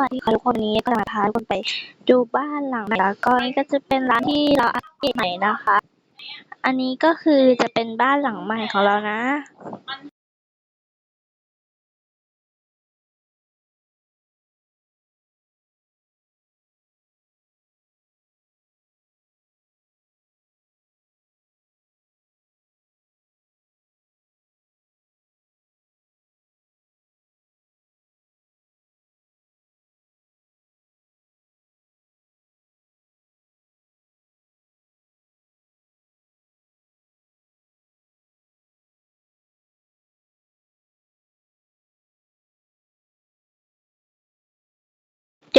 วัสดีค่ะทุกคนวันนี้ก็จะมาพาทุกคนไปดูบ้านหลังใหม่แล้วก็นี่ก็จะเป็นร้านที่เราอัปเดตใหม่นะคะ อันนี้ก็คือจะเป็นบ้านหลังใหม่ของเรานะ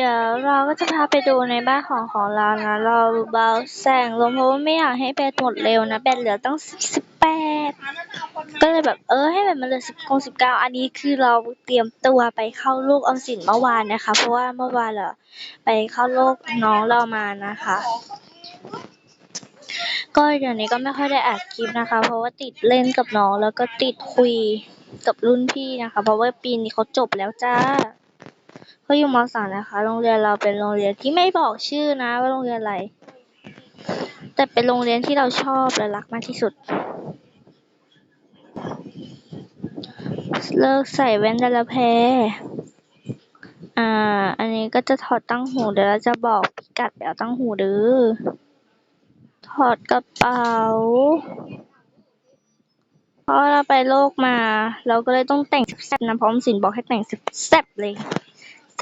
เดี๋ยวเราก็จะพาไปดูในบ้านของของเรานะ เราเบาแสงลงเพราะว่าไม่อยากให้แบตหมดเร็วนะ แบตเหลือตั้งสิบแปดก็เลยแบบเออให้แบตมันเหลือสิบคงสิบเก้าอันนี้คือเราเตรียมตัวไปเข้าลูกออมสินเมื่อวานนะคะ เพราะว่าเมื่อวานเราไปเข้าลูกน้องเรามานะคะ ก็เดี๋ยวนี้ก็ไม่ค่อยได้อัดคลิปนะคะ เพราะว่าติดเล่นกับน้องแล้วก็ติดคุยกับรุ่นพี่นะคะ เพราะว่าปีนี้เขาจบแล้วจ้า เขาอยู่มสามนะคะ โรงเรียนเราเป็นโรงเรียนที่ไม่บอกชื่อนะว่าโรงเรียนอะไร แต่เป็นโรงเรียนที่เราชอบและรักมากที่สุด เลิกใส่แว่นได้แล้วแพอ่า อันนี้ก็จะถอดตั้งหูเดี๋ยวเราจะบอกพิกัดไปเอาตั้งหูเด้อ ถอดกระเป๋าเพราะเราไปโลกมา เราก็เลยต้องแต่งแซ่บนะพราะอมสินบอกให้แต่งแซ่บเลย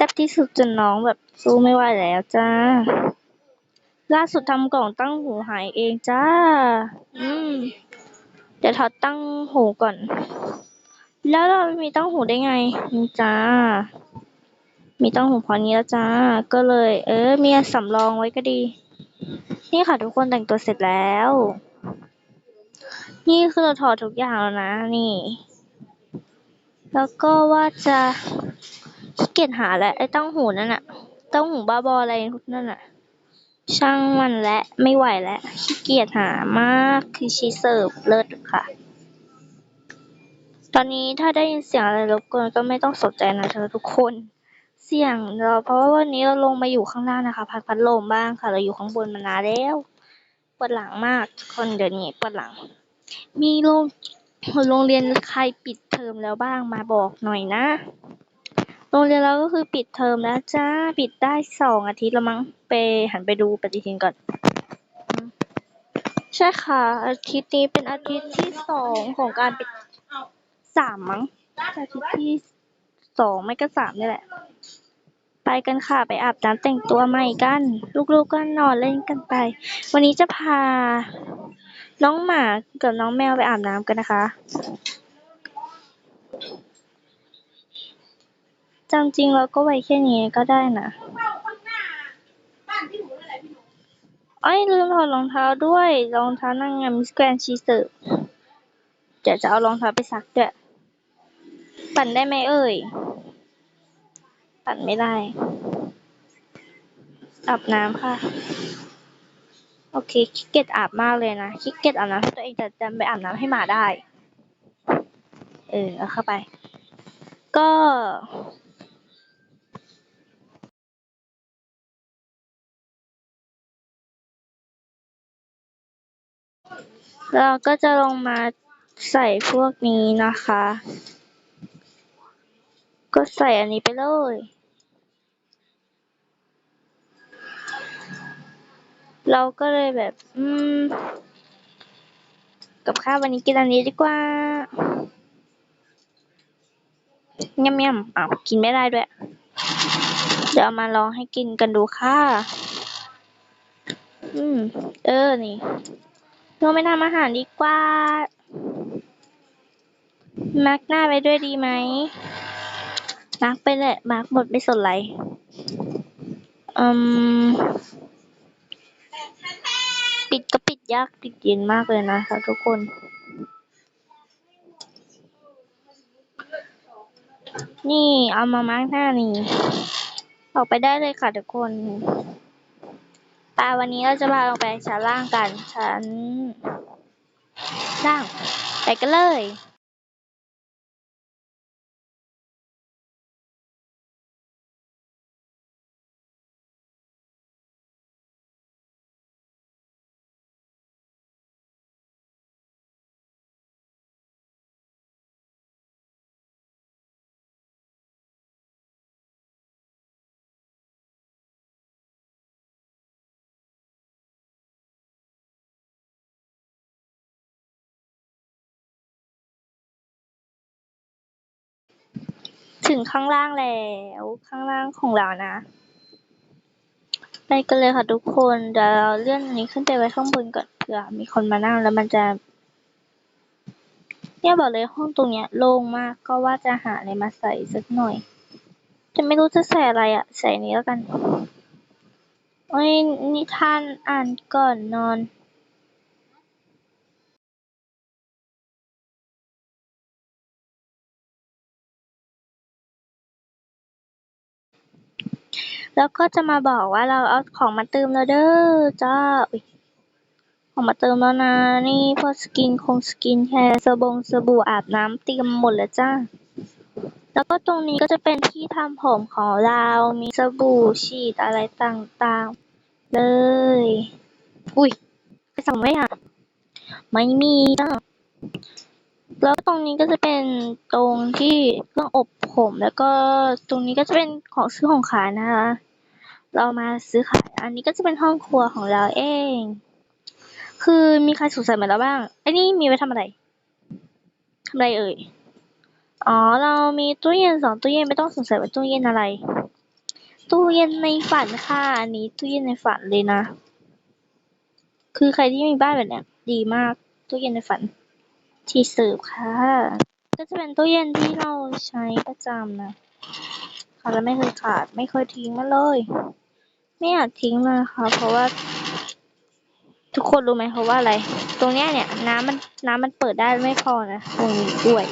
แซ่บที่สุดจนน้องแบบสู้ไม่ไหวแล้วจ้า ล่าสุดทำกล่องตั้งหูหายเองจ้า อืม เดี๋ยวถอดตั้งหูก่อน แล้วเรามีตั้งหูได้ไงนี่จ้า มีตั้งหูพอนี้แล้วจ้า ก็เลย เออ มีสำรองไว้ก็ดี นี่ค่ะทุกคนแต่งตัวเสร็จแล้ว นี่คือเราถอดทุกอย่างแล้วนะ นี่ แล้วก็ว่าจะ ขี้เกียจหาแหละไอ้ตั้งหูนั่นน่ะตั้งหูบ้าบออะไรนั่นน่ะช่างมันและไม่ไหวแล้วขี้เกียจหามากคือชีเสิร์ฟเลิศค่ะ ตอนนี้ถ้าได้ยินเสียงอะไรรบกวนก็ไม่ต้องสนใจนะเธอทุกคน เสียงเราเพราะว่าวันนี้เราลงมาอยู่ข้างล่างนะคะ พักพัดลมบ้างค่ะ เราอยู่ข้างบนมานานแล้วปวดหลังมากคนเดี๋ยวนี้ปวดหลัง มีโรงโรงเรียนใครปิดเทอมแล้วบ้างมาบอกหน่อยนะ โรงเรียนเราก็คือปิดเทอมแล้วจ้า ปิดได้สองอาทิตย์ล้วมั้ง ไปหันไปดูปฏิทินก่อน ใช่ค่ะ อาทิตย์นี้เป็นอาทิตย์ที่สองของการปิดสามมั้ง อาทิตย์ที่สองไม่ก็สามนี่แหละ ไปกันค่ะไปอาบน้ำแต่งตัวใหม่กัน ลูกๆก็นอนเล่นกันไป วันนี้จะพาน้องหมากับน้องแมวไปอาบน้ำกันนะคะ จำจริงเราก็ไว้แค่นี้ก็ได้นะเอ้ยลืมถอดรองเท้าด้วย รองเท้านางงามมิสแกรนด์ชีเสิร์ฟเดี๋ยวจะเอารองเท้าไปซักด้วย ปั่นได้ไหมเอ่ย ปั่นไม่ได้ อาบน้ำค่ะ โอเคขี้เกียจอาบมากเลยนะขี้เกียจอาบน้ำให้ตัวเองแต่จำไปอาบน้ำให้หมาได้ เออ เอาเข้าไป ก็ เราก็จะลงมาใส่พวกนี้นะคะ ก็ใส่อันนี้ไปเลยเราก็เลยแบบ อืม กับข้าววันนี้กินอันนี้ดีกว่าย่ำย่ำอ้าวกินไม่ได้ด้วย เดี๋ยวมาลองให้กินกันดูค่ะ อืม เออ นี่ เราไม่ทำอาหารดีกว่า มาร์กหน้าไปด้วยดีไหม มาร์กไปแหละมาร์กหมดไม่สนไรอืม ปิดก็ปิดยากปิดเย็นมากเลยนะคะทุกคนนี่เอามามาร์กหน้านี่ ออกไปได้เลยค่ะทุกคน ปาวันนี้เราจะพาลงไปชั้นล่างกันชั้นล่าง ไปกันเลย ถึงข้างล่างแล้วข้างล่างของเรานะ ไปกันเลยค่ะทุกคนเดี๋ยวเราเลื่อนอันนี้ขึ้นไปไว้ข้างบนก่อนเผื่อมีคนมานั่งแล้วมันจะเนี่ยบอกเลยห้องตรงเนี้ยโล่งมากก็ว่าจะหาอะไรมาใส่สักหน่อย จะไม่รู้จะใส่อะไรอะใส่นนี้แล้วกันโอ้ยนิทานอ่านก่อนนอน แล้วก็จะมาบอกว่าเราเอาของมาเติมแล้วเด้อจ้าอุ๊ยของมาเติมแล้วนะนี่พวกสกินคงสกินแคร์สบงสบู่อาบน้ำเตรียมหมดแล้วจ้าแล้วก็ตรงนี้ก็จะเป็นที่ทำผมของเรามีสบู่ฉีดอะไรต่างๆ เลย อุ้ยไปสั่งไว้อะไม่มีจ้าแล้วตรงนี้ก็จะเป็นตรงที่เครื่องอบผม แล้วก็ตรงนี้ก็จะเป็นของซื้อของขายนะคะ เรามาซื้อขาย อันนี้ก็จะเป็นห้องครัวของเราเอง คือมีใครสงสัยไหมแล้วบ้างไอ้นี่มีไว้ทำอะไรทำอะไรเอ่ย อ๋อ เรามีตู้เย็นสองตู้เย็นไม่ต้องสงสัยว่าตู้เย็นอะไร ตู้เย็นในฝันค่ะ อันนี้ตู้เย็นในฝันเลยนะ คือใครที่มีบ้านแบบเนี้ยดีมาก ตู้เย็นในฝัน ที่เสิร์ฟค่ะ ก็จะเป็นตู้เย็นที่เราใช้ประจำนะ ค่ะแล้วไม่เคยขาด ไม่เคยทิ้งมันเลย ไม่อยากทิ้งเลยค่ะ เพราะว่า ทุกคนรู้ไหมเพราะว่าอะไร ตรงเนี้ยเนี่ยน้ำมันน้ำมันเปิดได้ไม่พอนะตรงนี้ด้วย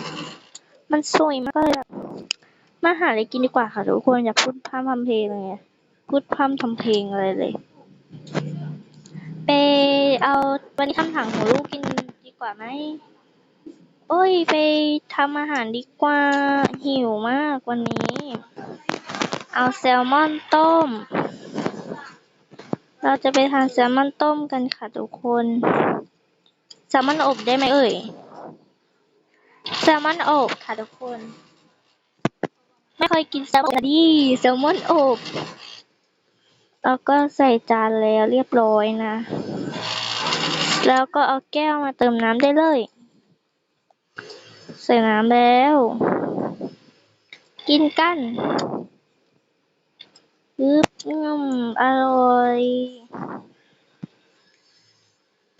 มันสวยมากเลยมาหาอะไรกินดีกว่าค่ะทุกคนอย่าพูดพร่ำทำเพลงเลยอะพูดพร่ำทำเพลงอะไรเลยไปเอาวันนี้คำถามของลูกกินดีกว่าไหมโอ้ย ไปทำอาหารดีกว่า หิวมากวันนี้ เอาแซลมอนต้ม เราจะไปทานแซลมอนต้มกันค่ะทุกคน แซลมอนอบได้ไหมเอ่ย แซลมอนอบค่ะทุกคน ไม่เคยกินแซลมอนดิแซลมอนอบแล้วก็ใส่จานแล้วเรียบร้อยนะ แล้วก็เอาแก้วมาเติมน้ำได้เลย ใส่น้ำแล้ว กินกัน ฮึบอืมอร่อย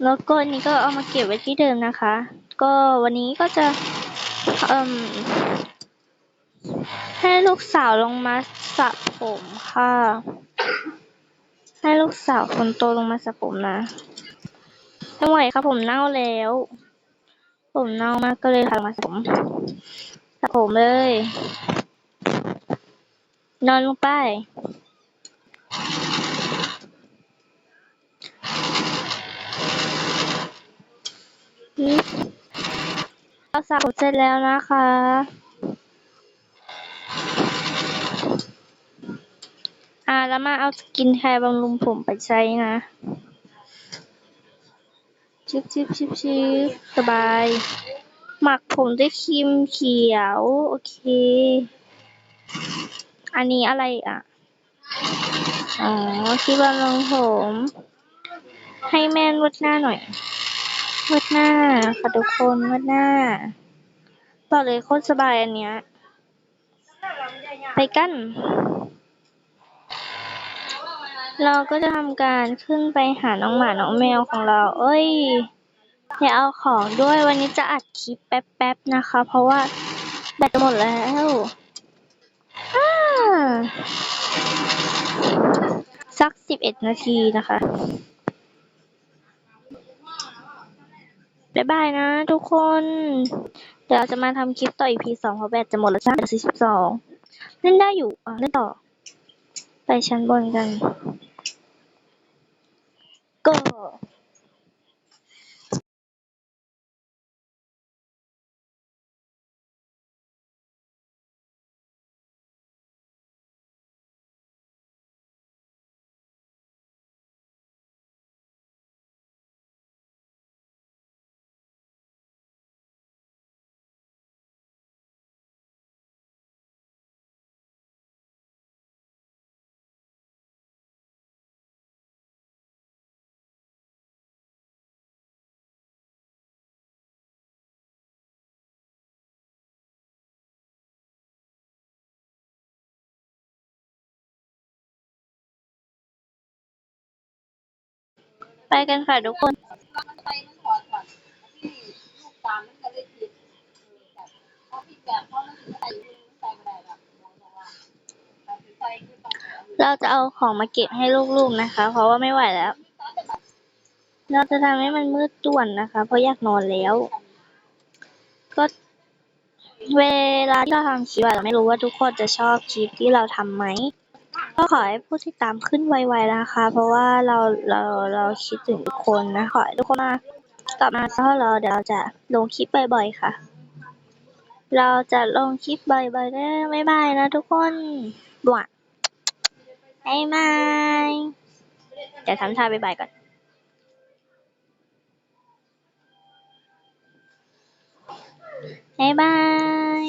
แล้วก็นี้ก็เอามาเก็บไว้ที่เดิมนะคะ ก็วันนี้ก็จะเอ่มให้ลูกสาวลงมาสระผมค่ะ ให้ลูกสาวคนโตลงมาสระผมนะไม่ไหวค่ะผมเน่าแล้ว ผมเน่ามากก็เลยพามาสระผมสระผมเลย นอนลงไป เรา สระผมเสร็จแล้วนะคะ อ่าแล้วมาเอาสกินแคร์บำรุงผมไปใช้นะ ชิบชิบชิบชิบสบาย หมักผมด้วยครีมเขียว โอเค อันนี้อะไรอะ อ๋อครีมบำรุงผม ให้แม่นวดหน้าหน่อย นวดหน้าค่ะทุกคนนวดหน้าบอกเลยโคตรสบายอันเนี้ย ไปกัน เราก็จะทำการขึ้นไปหาน้องหมาน้องแมวของเรา เอ้ยอย่าเอาของด้วยวันนี้จะอัดคลิปแป๊บๆนะคะ เพราะว่าแบตจะหมดแล้วอ่าสักสิบเอ็ดนาทีนะคะ บ๊ายบายนะทุกคน เดี๋ยวเราจะมาทำคลิปต่ออีพีสองเพราะแบตจะหมดแล้วจ้าสี่สิบสองเล่นได้อยู่อะเล่นต่อ ไปชั้นบนกัน ก็ กันค่ะทุกคนเราจะเอาของมาเก็บให้ลูกๆนะคะ เพราะว่าไม่ไหวแล้ว เราจะทำให้มันมืดต่วนนะคะ เพราะอยากนอนแล้ว ก็เวลาที่เราทำคลิปเราไม่รู้ว่าทุกคนจะชอบคลิปที่เราทำไหม ก็ขอให้ผู้ติดตามขึ้นไวๆนะคะ เพราะว่าเราเราเราคิดถึงทุกคนนะ ขอให้ทุกคนมากลับมาเพราะเราเดี๋ยวเราจะลงคลิปบ่อยๆค่ะ เราจะลงคลิปบ่อยๆนะบ๊ายบายนะทุกคนบวะบ๊ายบายเดี๋ยวทำท่าบ๊ายบายก่อนบ๊ายบาย